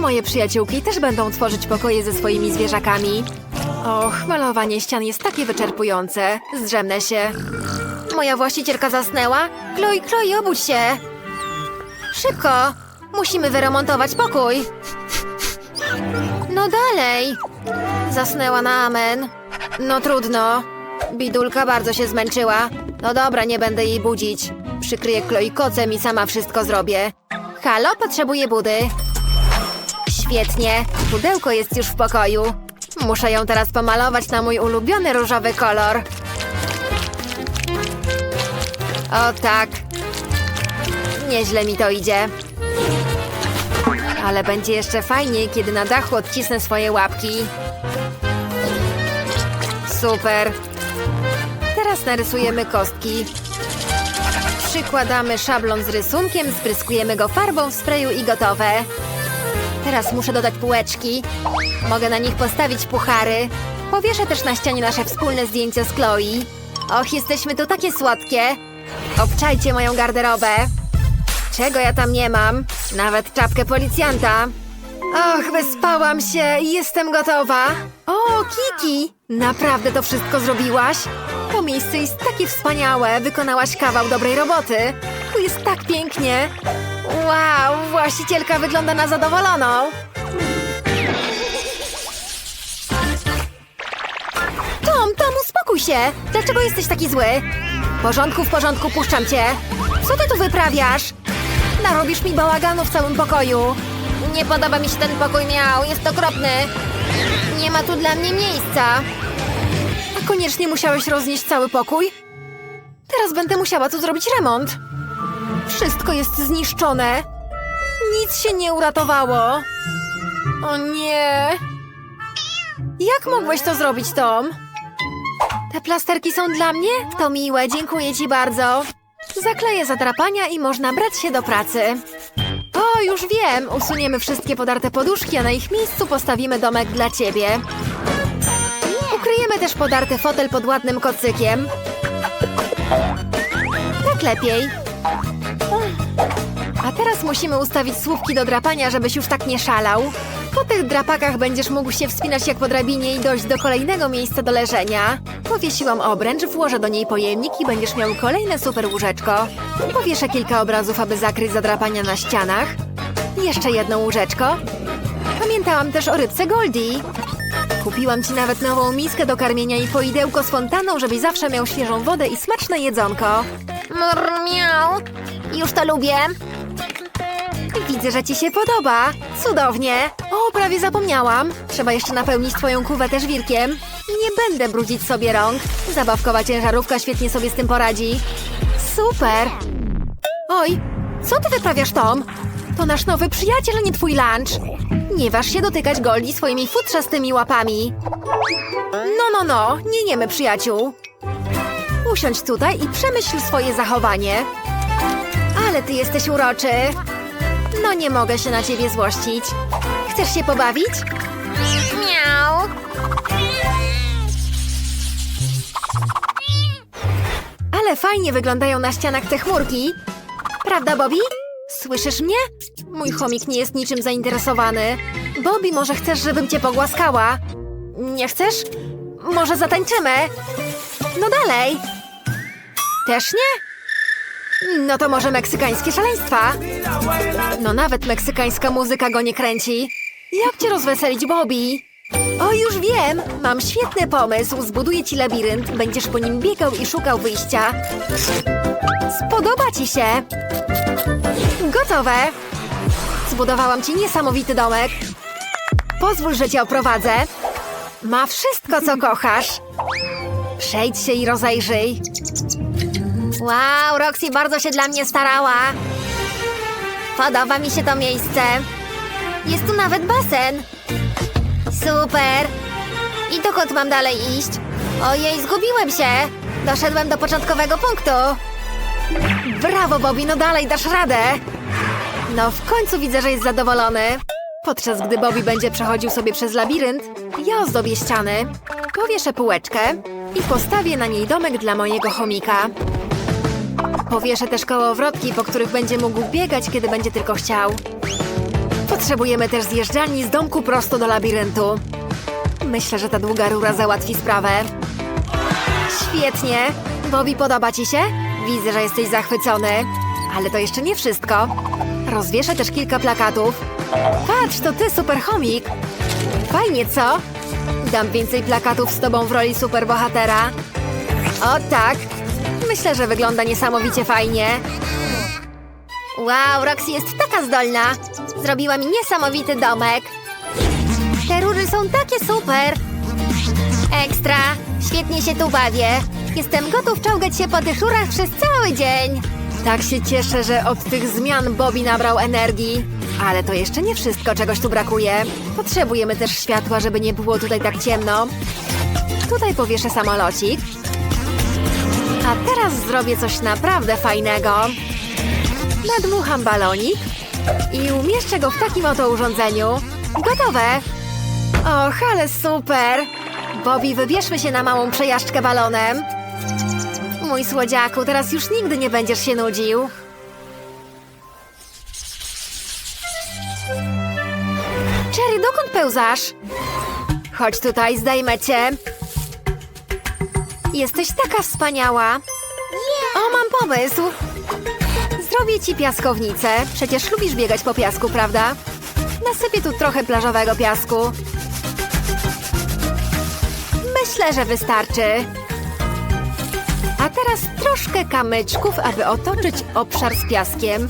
Moje przyjaciółki też będą tworzyć pokoje ze swoimi zwierzakami. Och, malowanie ścian jest takie wyczerpujące. Zdrzemnę się. Moja właścicielka zasnęła? Chloe, Chloe, obudź się! Szybko! Musimy wyremontować pokój. No dalej! Zasnęła na amen. No trudno. Bidulka bardzo się zmęczyła. No dobra, nie będę jej budzić. Przykryję Chloe kocem i sama wszystko zrobię. Halo, potrzebuję budy. Świetnie. Pudełko jest już w pokoju. Muszę ją teraz pomalować na mój ulubiony różowy kolor. O tak. Nieźle mi to idzie. Ale będzie jeszcze fajniej, kiedy na dachu odcisnę swoje łapki. Super. Teraz narysujemy kostki. Przykładamy szablon z rysunkiem, spryskujemy go farbą w sprayu i gotowe. Teraz muszę dodać półeczki. Mogę na nich postawić puchary. Powieszę też na ścianie nasze wspólne zdjęcie z Chloe. Och, jesteśmy tu takie słodkie. Obczajcie moją garderobę. Czego ja tam nie mam? Nawet czapkę policjanta. Och, wyspałam się i jestem gotowa. O, Kiki! Naprawdę to wszystko zrobiłaś? To miejsce jest takie wspaniałe. Wykonałaś kawał dobrej roboty. Jest tak pięknie. Wow, właścicielka wygląda na zadowoloną. Tom, Tom, uspokój się! Dlaczego jesteś taki zły? W porządku, w porządku, puszczam cię. Co ty tu wyprawiasz? Narobisz mi bałaganu w całym pokoju. Nie podoba mi się ten pokój miał, jest okropny. Nie ma tu dla mnie miejsca. A koniecznie musiałeś roznieść cały pokój? Teraz będę musiała tu zrobić remont. Wszystko jest zniszczone. Nic się nie uratowało. O nie. Jak mogłeś to zrobić, Tom? Te plasterki są dla mnie? To miłe, dziękuję ci bardzo. Zakleję zadrapania i można brać się do pracy. O, już wiem! Usuniemy wszystkie podarte poduszki, a na ich miejscu postawimy domek dla ciebie. Ukryjemy też podarty fotel pod ładnym kocykiem. Tak lepiej. Teraz musimy ustawić słupki do drapania, żebyś już tak nie szalał. Po tych drapakach będziesz mógł się wspinać jak po drabinie i dojść do kolejnego miejsca do leżenia. Powiesiłam obręcz, włożę do niej pojemnik i będziesz miał kolejne super łóżeczko. Powieszę kilka obrazów, aby zakryć zadrapania na ścianach. Jeszcze jedno łóżeczko. Pamiętałam też o rybce Goldie. Kupiłam ci nawet nową miskę do karmienia i poidełko z fontaną, żebyś zawsze miał świeżą wodę i smaczne jedzonko. Mr, miau. Już to lubię. Widzę, że ci się podoba. Cudownie. O, prawie zapomniałam. Trzeba jeszcze napełnić twoją kuwetę żwirkiem. Nie będę brudzić sobie rąk. Zabawkowa ciężarówka świetnie sobie z tym poradzi. Super. Oj, co ty wyprawiasz, Tom? To nasz nowy przyjaciel, nie twój lunch. Nie waż się dotykać Goldie swoimi futrzastymi łapami. No, no, no, nie niemy przyjaciół. Usiądź tutaj i przemyśl swoje zachowanie. Ale ty jesteś uroczy. No nie mogę się na ciebie złościć. Chcesz się pobawić? Miau. Ale fajnie wyglądają na ścianach te chmurki. Prawda, Bobby? Słyszysz mnie? Mój chomik nie jest niczym zainteresowany. Bobby, może chcesz, żebym cię pogłaskała? Nie chcesz? Może zatańczymy? No dalej. Też nie? No to może meksykańskie szaleństwa? No nawet meksykańska muzyka go nie kręci. Jak cię rozweselić, Bobby? O, już wiem! Mam świetny pomysł. Zbuduję ci labirynt. Będziesz po nim biegał i szukał wyjścia. Spodoba ci się! Gotowe! Zbudowałam ci niesamowity domek. Pozwól, że cię oprowadzę. Ma wszystko, co kochasz. Przejdź się i rozejrzyj. Wow, Roxy bardzo się dla mnie starała. Podoba mi się to miejsce. Jest tu nawet basen. Super. I dokąd mam dalej iść? Ojej, zgubiłem się. Doszedłem do początkowego punktu. Brawo, Bobby, no dalej, dasz radę. No, w końcu widzę, że jest zadowolony. Podczas gdy Bobby będzie przechodził sobie przez labirynt, ja ozdobię ściany, powieszę półeczkę i postawię na niej domek dla mojego chomika. Powieszę też kołowrotki, po których będzie mógł biegać, kiedy będzie tylko chciał. Potrzebujemy też zjeżdżalni z domku prosto do labiryntu. Myślę, że ta długa rura załatwi sprawę. Świetnie. Bobby, podoba ci się? Widzę, że jesteś zachwycony. Ale to jeszcze nie wszystko. Rozwieszę też kilka plakatów. Patrz, to ty, superchomik. Fajnie, co? Dam więcej plakatów z tobą w roli superbohatera. O tak. Myślę, że wygląda niesamowicie fajnie. Wow, Roxy jest taka zdolna. Zrobiła mi niesamowity domek. Te róże są takie super. Ekstra. Świetnie się tu bawię. Jestem gotów czołgać się po tych rurach przez cały dzień. Tak się cieszę, że od tych zmian Bobby nabrał energii. Ale to jeszcze nie wszystko, czegoś tu brakuje. Potrzebujemy też światła, żeby nie było tutaj tak ciemno. Tutaj powieszę samolocik. A teraz zrobię coś naprawdę fajnego. Nadmucham balonik i umieszczę go w takim oto urządzeniu. Gotowe! Och, ale super! Bobby, wybierzmy się na małą przejażdżkę balonem. Mój słodziaku, teraz już nigdy nie będziesz się nudził. Cherry, dokąd pełzasz? Chodź tutaj, zdejmę cię. Jesteś taka wspaniała. O, mam pomysł. Zrobię ci piaskownicę. Przecież lubisz biegać po piasku, prawda? Nasypię tu trochę plażowego piasku. Myślę, że wystarczy. A teraz troszkę kamyczków, aby otoczyć obszar z piaskiem.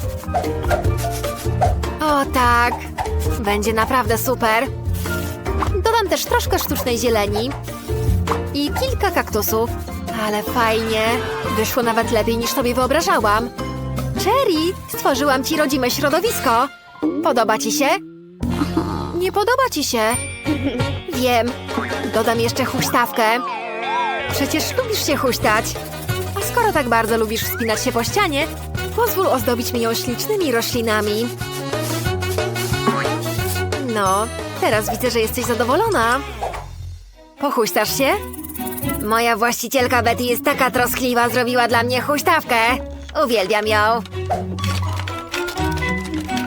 O tak, będzie naprawdę super. Dodam też troszkę sztucznej zieleni i kilka kaktusów. Ale fajnie, wyszło nawet lepiej niż sobie wyobrażałam. Cherry, stworzyłam ci rodzime środowisko. Podoba ci się? Nie podoba ci się? Wiem. Dodam jeszcze huśtawkę. Przecież lubisz się huśtać. A skoro tak bardzo lubisz wspinać się po ścianie, pozwól ozdobić mi ją ślicznymi roślinami. No, teraz widzę, że jesteś zadowolona. Pochuśtasz się? Moja właścicielka Betty jest taka troskliwa, zrobiła dla mnie huśtawkę. Uwielbiam ją.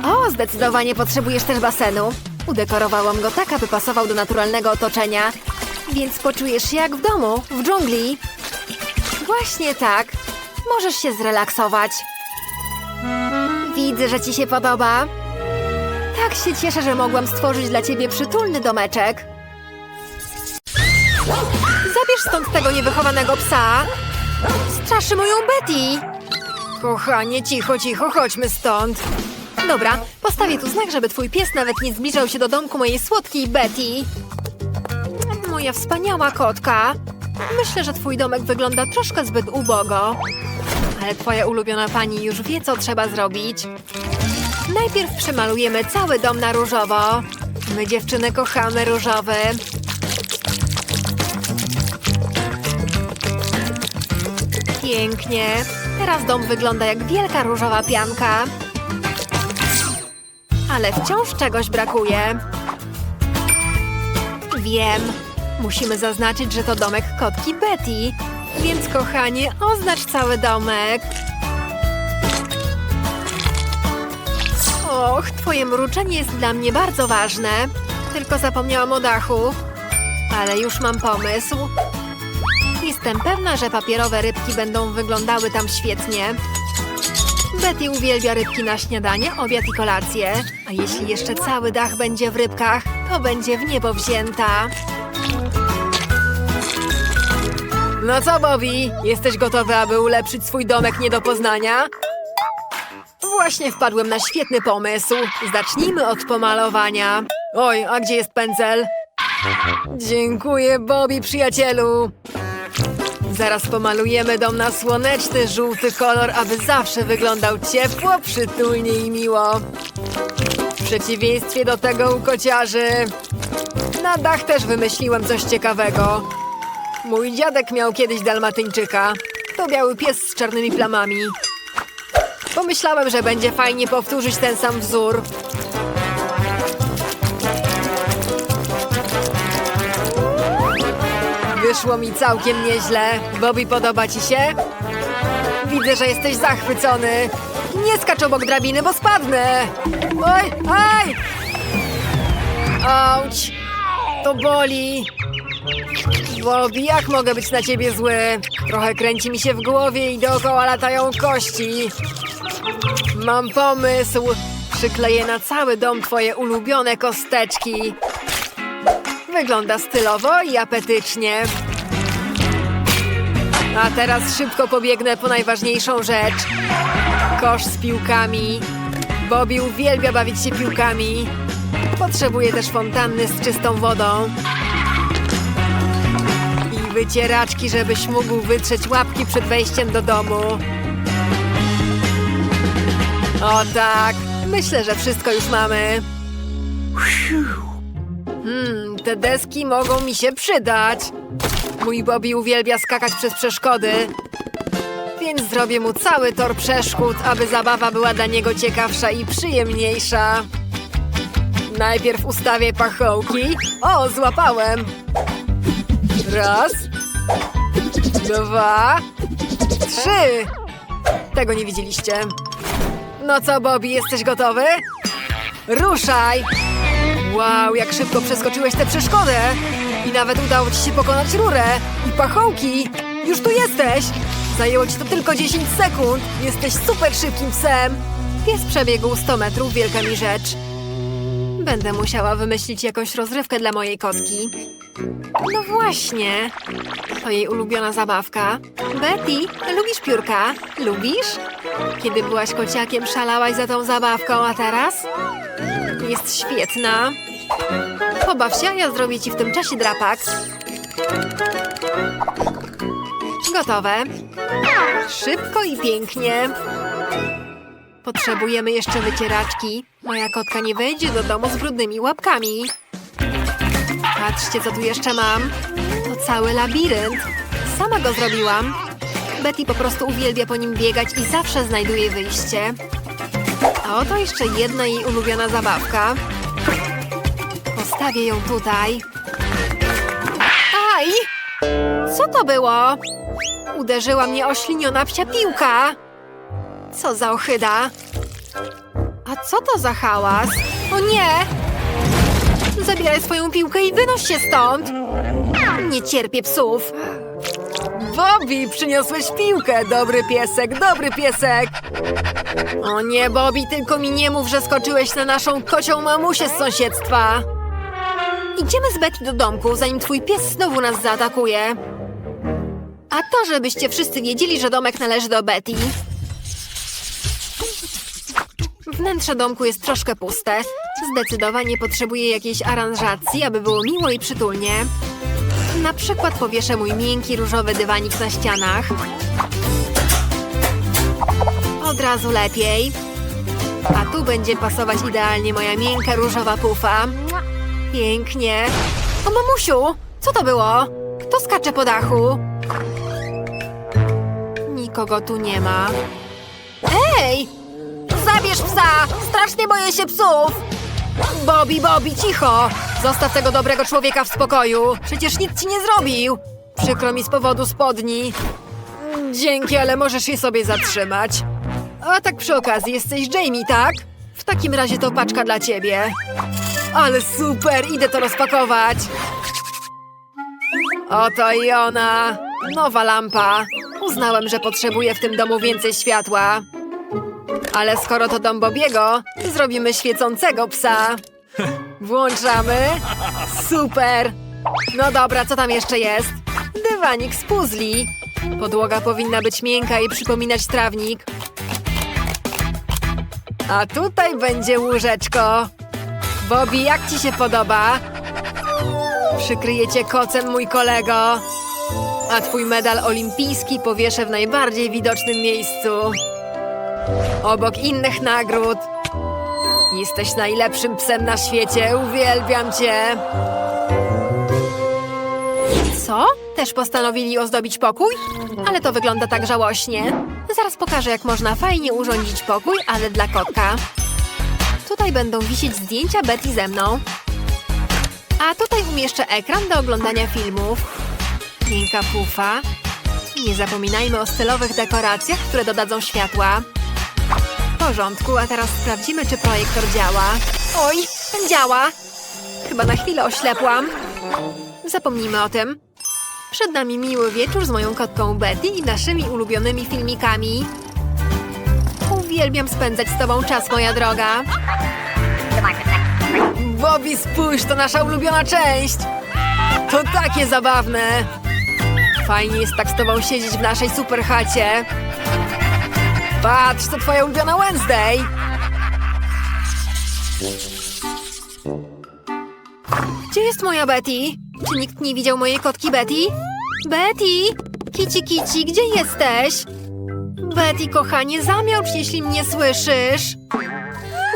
O, zdecydowanie potrzebujesz też basenu. Udekorowałam go tak, aby pasował do naturalnego otoczenia, więc poczujesz się jak w domu, w dżungli. Właśnie tak. Możesz się zrelaksować. Widzę, że ci się podoba. Tak się cieszę, że mogłam stworzyć dla ciebie przytulny domeczek. Stąd tego niewychowanego psa. Straszy moją Betty. Kochanie, cicho, cicho, chodźmy stąd. Dobra, postawię tu znak, żeby twój pies nawet nie zbliżał się do domku mojej słodkiej Betty. Moja wspaniała kotka. Myślę, że twój domek wygląda troszkę zbyt ubogo. Ale twoja ulubiona pani już wie, co trzeba zrobić. Najpierw przemalujemy cały dom na różowo. My dziewczyny kochamy różowy. Pięknie. Teraz dom wygląda jak wielka różowa pianka. Ale wciąż czegoś brakuje. Wiem. Musimy zaznaczyć, że to domek kotki Betty. Więc kochanie, oznacz cały domek. Och, twoje mruczenie jest dla mnie bardzo ważne. Tylko zapomniałam o dachu. Ale już mam pomysł. Jestem pewna, że papierowe rybki będą wyglądały tam świetnie. Betty uwielbia rybki na śniadanie, obiad i kolację. A jeśli jeszcze cały dach będzie w rybkach, to będzie w niebo wzięta. No co, Bobby? Jesteś gotowy, aby ulepszyć swój domek nie do poznania? Właśnie wpadłem na świetny pomysł. Zacznijmy od pomalowania. Oj, a gdzie jest pędzel? Dziękuję, Bobby, przyjacielu. Zaraz pomalujemy dom na słoneczny, żółty kolor, aby zawsze wyglądał ciepło, przytulnie i miło. W przeciwieństwie do tego u kociarzy. Na dach też wymyśliłem coś ciekawego. Mój dziadek miał kiedyś dalmatyńczyka. To biały pies z czarnymi plamami. Pomyślałem, że będzie fajnie powtórzyć ten sam wzór. Wyszło mi całkiem nieźle. Bobby, podoba ci się? Widzę, że jesteś zachwycony. Nie skacz obok drabiny, bo spadnę. Oj, aj! Auć! To boli! Bobby, jak mogę być na ciebie zły? Trochę kręci mi się w głowie i dookoła latają kości. Mam pomysł! Przykleję na cały dom twoje ulubione kosteczki. Wygląda stylowo i apetycznie. A teraz szybko pobiegnę po najważniejszą rzecz. Kosz z piłkami. Bobby uwielbia bawić się piłkami. Potrzebuje też fontanny z czystą wodą. I wycieraczki, żebyś mógł wytrzeć łapki przed wejściem do domu. O tak, myślę, że wszystko już mamy. Hmm, te deski mogą mi się przydać. Mój Bobby uwielbia skakać przez przeszkody. Więc zrobię mu cały tor przeszkód, aby zabawa była dla niego ciekawsza i przyjemniejsza. Najpierw ustawię pachołki. O, złapałem. Raz. Dwa. Trzy. Tego nie widzieliście. No co, Bobby, jesteś gotowy? Ruszaj! Wow, jak szybko przeskoczyłeś tę przeszkodę! I nawet udało ci się pokonać rurę i pachołki! Już tu jesteś! Zajęło ci to tylko 10 sekund! Jesteś super szybkim psem! Pies przebiegł 100 metrów, wielka mi rzecz. Będę musiała wymyślić jakąś rozrywkę dla mojej kotki. No właśnie. To jej ulubiona zabawka. Betty, lubisz piórka? Lubisz? Kiedy byłaś kociakiem, szalałaś za tą zabawką, a teraz? Jest świetna. Pobaw się, ja zrobię ci w tym czasie drapak. Gotowe. Szybko i pięknie. Potrzebujemy jeszcze wycieraczki. Moja kotka nie wejdzie do domu z brudnymi łapkami. Patrzcie, co tu jeszcze mam. To cały labirynt. Sama go zrobiłam. Betty po prostu uwielbia po nim biegać i zawsze znajduje wyjście. A oto jeszcze jedna jej ulubiona zabawka. Postawię ją tutaj. Aj! Co to było? Uderzyła mnie ośliniona psia piłka. Co za ochyda. A co to za hałas? O nie! Zabieraj swoją piłkę i wynoś się stąd! Nie cierpię psów. Bobby, przyniosłeś piłkę! Dobry piesek, dobry piesek! O nie, Bobby, tylko mi nie mów, że skoczyłeś na naszą kocią mamusię z sąsiedztwa. Idziemy z Betty do domku, zanim twój pies znowu nas zaatakuje. A to, żebyście wszyscy wiedzieli, że domek należy do Betty. Wnętrze domku jest troszkę puste. Zdecydowanie potrzebuję jakiejś aranżacji, aby było miło i przytulnie. Na przykład powieszę mój miękki różowy dywanik na ścianach. Od razu lepiej. A tu będzie pasować idealnie moja miękka różowa pufa. Pięknie. O mamusiu, co to było? Kto skacze po dachu? Nikogo tu nie ma. Ej! Zabierz psa! Strasznie boję się psów! Bobby, Bobby, cicho! Zostaw tego dobrego człowieka w spokoju. Przecież nic ci nie zrobił. Przykro mi z powodu spodni. Dzięki, ale możesz je sobie zatrzymać. A tak przy okazji, jesteś Jamie, tak? W takim razie to paczka dla ciebie. Ale super, idę to rozpakować. Oto i ona. Nowa lampa. Uznałem, że potrzebuję w tym domu więcej światła. Ale skoro to dom Bobiego, zrobimy świecącego psa. Włączamy. Super. No dobra, co tam jeszcze jest? Dywanik z puzli. Podłoga powinna być miękka i przypominać trawnik. A tutaj będzie łóżeczko. Bobby, jak ci się podoba? Przykryję cię kocem, mój kolego. A twój medal olimpijski powieszę w najbardziej widocznym miejscu. Obok innych nagród. Jesteś najlepszym psem na świecie. Uwielbiam cię. Co? Też postanowili ozdobić pokój? Ale to wygląda tak żałośnie. Zaraz pokażę, jak można fajnie urządzić pokój, ale dla kotka. Tutaj będą wisieć zdjęcia Betty ze mną. A tutaj umieszczę ekran do oglądania filmów. Miękka pufa. Nie zapominajmy o stylowych dekoracjach, które dodadzą światła. W porządku, a teraz sprawdzimy, czy projektor działa. Oj, działa! Chyba na chwilę oślepłam. Zapomnijmy o tym. Przed nami miły wieczór z moją kotką Betty i naszymi ulubionymi filmikami. Uwielbiam spędzać z tobą czas, moja droga. Bobby, spójrz, to nasza ulubiona część! To takie zabawne! Fajnie jest tak z tobą siedzieć w naszej super chacie. Patrz, to twoja ulubiona Wednesday! Gdzie jest moja Betty? Czy nikt nie widział mojej kotki Betty? Betty! Kici, kici, gdzie jesteś? Betty, kochanie, zamiałcz, jeśli mnie słyszysz.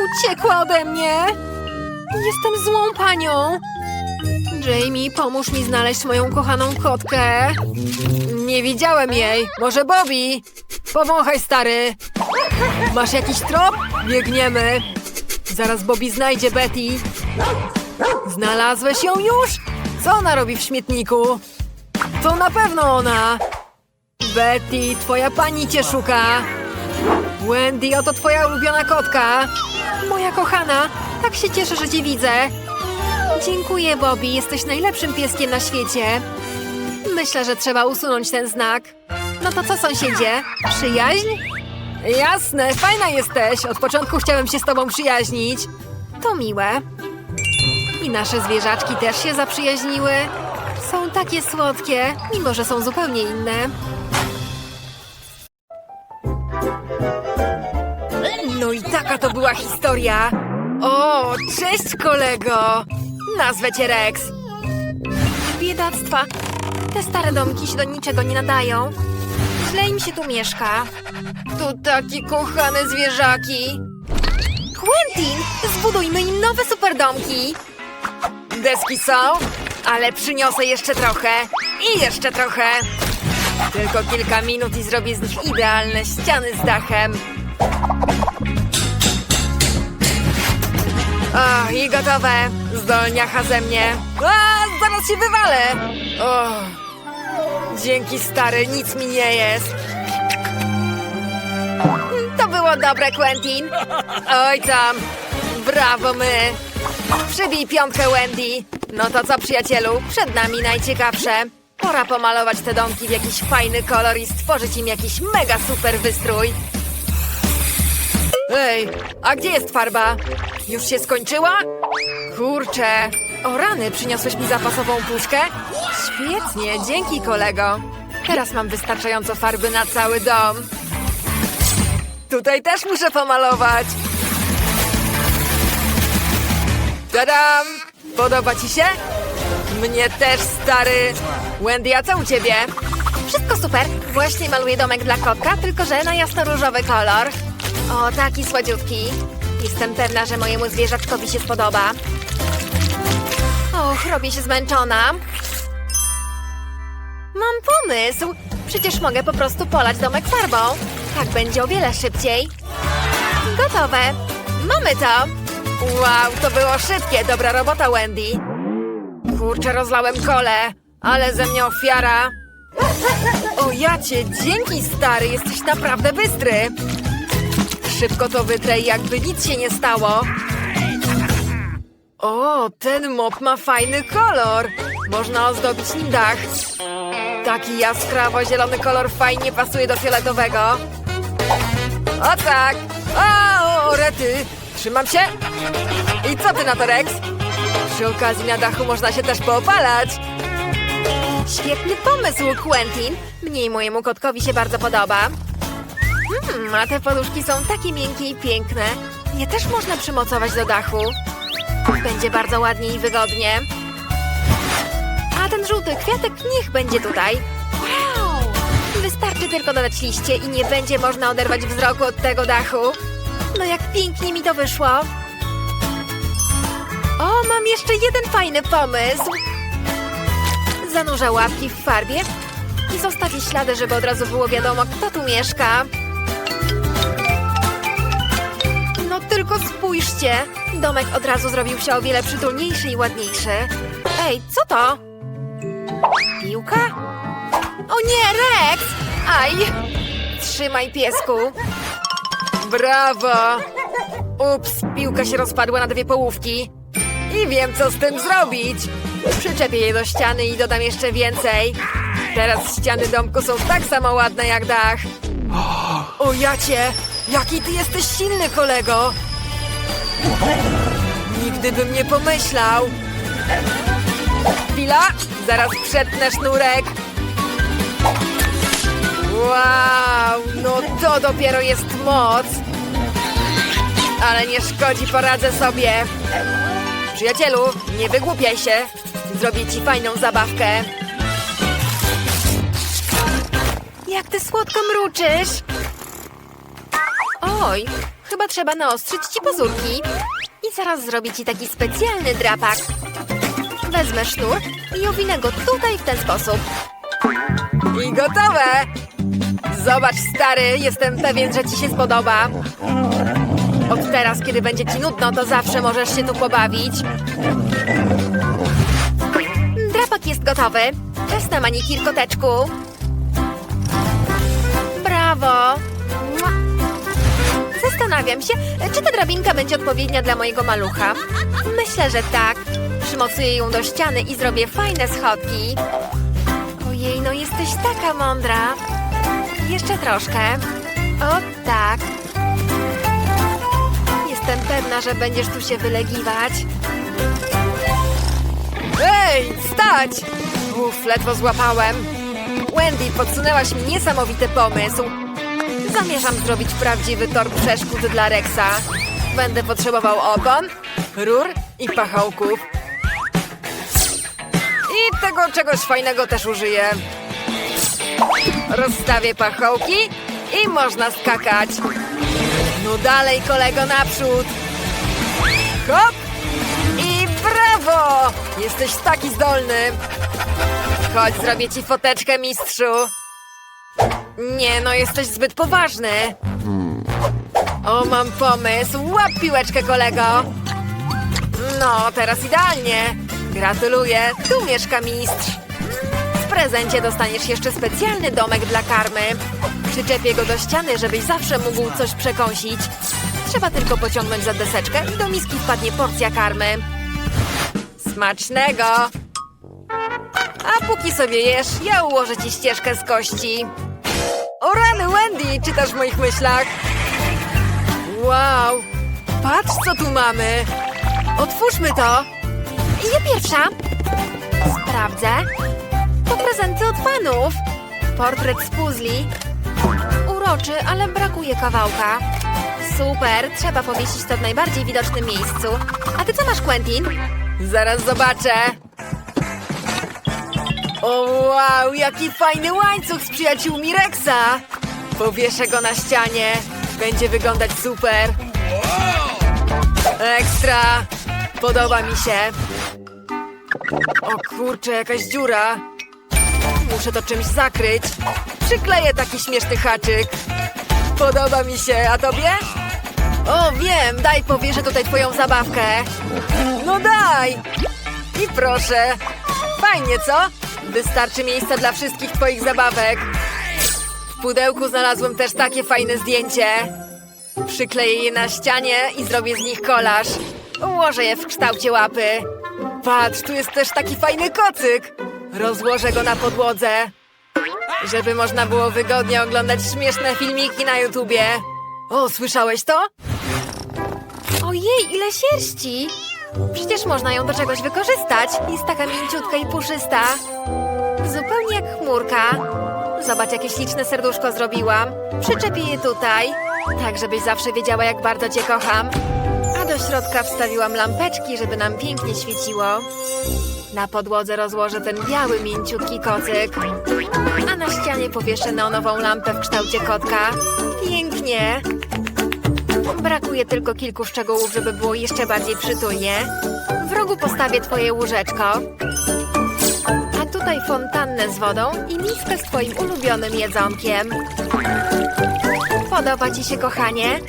Uciekła ode mnie. Jestem złą panią. Jamie, pomóż mi znaleźć moją kochaną kotkę. Nie widziałem jej. Może Bobby? Powąchaj, stary. Masz jakiś trop? Biegniemy. Zaraz Bobby znajdzie Betty. Znalazłeś ją już? Co ona robi w śmietniku? To na pewno ona. Betty, twoja pani cię szuka. Wendy, oto twoja ulubiona kotka. Moja kochana, tak się cieszę, że cię widzę. Dziękuję, Bobby, jesteś najlepszym pieskiem na świecie. Myślę, że trzeba usunąć ten znak. No to co, sąsiedzie? Przyjaźń? Jasne, fajna jesteś. Od początku chciałem się z tobą przyjaźnić. To miłe. I nasze zwierzaczki też się zaprzyjaźniły. Są takie słodkie, mimo że są zupełnie inne. O, cześć kolego! Nazwę cię Rex. Biedactwa. Te stare domki się do niczego nie nadają. Źle im się tu mieszka. To takie kochane zwierzaki. Quentin, zbudujmy im nowe superdomki. Deski są, ale przyniosę jeszcze trochę i jeszcze trochę. Tylko kilka minut i zrobię z nich idealne ściany z dachem. O, i gotowe. Zdolniacha ze mnie. A, zaraz się wywalę. O, dzięki stary, nic mi nie jest. To było dobre, Quentin. Oj tam. Brawo my. Przybij piątkę, Wendy. No to co, przyjacielu? Przed nami najciekawsze. Pora pomalować te domki w jakiś fajny kolor i stworzyć im jakiś mega super wystrój. Ej, a gdzie jest farba? Już się skończyła? Kurczę. O rany, przyniosłeś mi zapasową puszkę? Świetnie, dzięki kolego. Teraz mam wystarczająco farby na cały dom. Tutaj też muszę pomalować. Tadam! Podoba ci się? Mnie też, stary. Wendy, a co u ciebie? Wszystko super. Właśnie maluję domek dla kotka, tylko że na jasno-różowy kolor. O, taki sładziutki. Jestem pewna, że mojemu zwierzaczkowi się spodoba. Och, robię się zmęczona. Mam pomysł. Przecież mogę po prostu polać domek farbą. Tak będzie o wiele szybciej. Gotowe. Mamy to. Wow, to było szybkie. Dobra robota, Wendy. Kurczę, rozlałem kole. Ale ze mnie ofiara. O dzięki stary, jesteś naprawdę bystry. Szybko to wytrę, jakby nic się nie stało. O, ten mop ma fajny kolor. Można ozdobić nim dach. Taki jaskrawo zielony kolor fajnie pasuje do fioletowego. O tak! O, o, rety! Trzymam się! I co ty na to, Rex? Przy okazji na dachu można się też poopalać. Świetny pomysł, Quentin. Mnie i mojemu kotkowi się bardzo podoba. Hmm, a te poduszki są takie miękkie i piękne. Je też można przymocować do dachu. Będzie bardzo ładnie i wygodnie. A ten żółty kwiatek niech będzie tutaj. Wow! Wystarczy tylko dodać liście i nie będzie można oderwać wzroku od tego dachu. No jak pięknie mi to wyszło. O, mam jeszcze jeden fajny pomysł. Zanurzę łapki w farbie i zostawię ślady, żeby od razu było wiadomo, kto tu mieszka. Tylko spójrzcie. Domek od razu zrobił się o wiele przytulniejszy i ładniejszy. Ej, co to? Piłka? O nie, Rex! Aj! Trzymaj, piesku. Brawo! Ups, piłka się rozpadła na dwie połówki. I wiem, co z tym zrobić. Przyczepię je do ściany i dodam jeszcze więcej. Teraz ściany domku są tak samo ładne jak dach. O jacie, jaki ty jesteś silny, kolego. Nigdy bym nie pomyślał. Chwila, zaraz przetnę sznurek. Wow, no to dopiero jest moc. Ale nie szkodzi, poradzę sobie. Przyjacielu, nie wygłupiaj się. Zrobię ci fajną zabawkę. Jak ty słodko mruczysz. Oj, chyba trzeba naostrzyć ci pazurki. I zaraz zrobię ci taki specjalny drapak. Wezmę sznur i owinę go tutaj w ten sposób. I gotowe! Zobacz, stary, jestem pewien, że ci się spodoba. Od teraz, kiedy będzie ci nudno, to zawsze możesz się tu pobawić. Drapak jest gotowy. Czas na manikir koteczku. Brawo! Zastanawiam się, czy ta drabinka będzie odpowiednia dla mojego malucha. Myślę, że tak. Przymocuję ją do ściany i zrobię fajne schodki. Ojej, no jesteś taka mądra. Jeszcze troszkę. O tak. Jestem pewna, że będziesz tu się wylegiwać. Ej, stać! Uff, ledwo złapałem. Wendy, podsunęłaś mi niesamowity pomysł. Zamierzam zrobić prawdziwy tor przeszkód dla Rexa. Będę potrzebował opon, rur i pachołków. I tego czegoś fajnego też użyję. Rozstawię pachołki i można skakać. No dalej, kolego, naprzód. Hop! I brawo! Jesteś taki zdolny. Chodź, zrobię ci foteczkę, mistrzu. Nie, no jesteś zbyt poważny. O, mam pomysł. Łap piłeczkę, kolego. No, teraz idealnie. Gratuluję, tu mieszka mistrz. W prezencie dostaniesz jeszcze specjalny domek dla karmy. Przyczepię go do ściany, żebyś zawsze mógł coś przekąsić. Trzeba tylko pociągnąć za deseczkę i do miski wpadnie porcja karmy. Smacznego! A póki sobie jesz, ja ułożę ci ścieżkę z kości. O rany, Wendy, czytasz w moich myślach? Wow, patrz co tu mamy. Otwórzmy to. Ja pierwsza. Sprawdzę. To prezenty od fanów. Portret z puzli. Uroczy, ale brakuje kawałka. Super, trzeba powiesić to w najbardziej widocznym miejscu. A ty co masz, Quentin? Zaraz zobaczę. O wow, jaki fajny łańcuch z przyjaciółmi Rexa! Powieszę go na ścianie. Będzie wyglądać super. Ekstra! Podoba mi się. O kurczę, jakaś dziura. Muszę to czymś zakryć. Przykleję taki śmieszny haczyk. Podoba mi się, a tobie? O, wiem, daj powieszę tutaj twoją zabawkę. No daj! I proszę. Fajnie, co? Wystarczy miejsca dla wszystkich twoich zabawek. W pudełku znalazłem też takie fajne zdjęcie. Przykleję je na ścianie i zrobię z nich kolaż. Ułożę je w kształcie łapy. Patrz, tu jest też taki fajny kocyk. Rozłożę go na podłodze. Żeby można było wygodnie oglądać śmieszne filmiki na YouTubie. O, słyszałeś to? Ojej, ile sierści! Przecież można ją do czegoś wykorzystać. Jest taka mięciutka i puszysta. Zobacz, jakie śliczne serduszko zrobiłam. Przyczepię je tutaj, tak żebyś zawsze wiedziała, jak bardzo cię kocham. A do środka wstawiłam lampeczki, żeby nam pięknie świeciło. Na podłodze rozłożę ten biały, mięciutki kocyk. A na ścianie powieszę neonową lampę w kształcie kotka. Pięknie. Brakuje tylko kilku szczegółów, żeby było jeszcze bardziej przytulnie. W rogu postawię twoje łóżeczko. Tutaj fontannę z wodą i miskę z twoim ulubionym jedzonkiem. Podoba ci się, kochanie?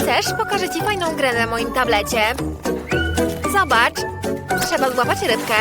Chcesz? Pokażę ci fajną grę na moim tablecie. Zobacz. Trzeba złapać rybkę,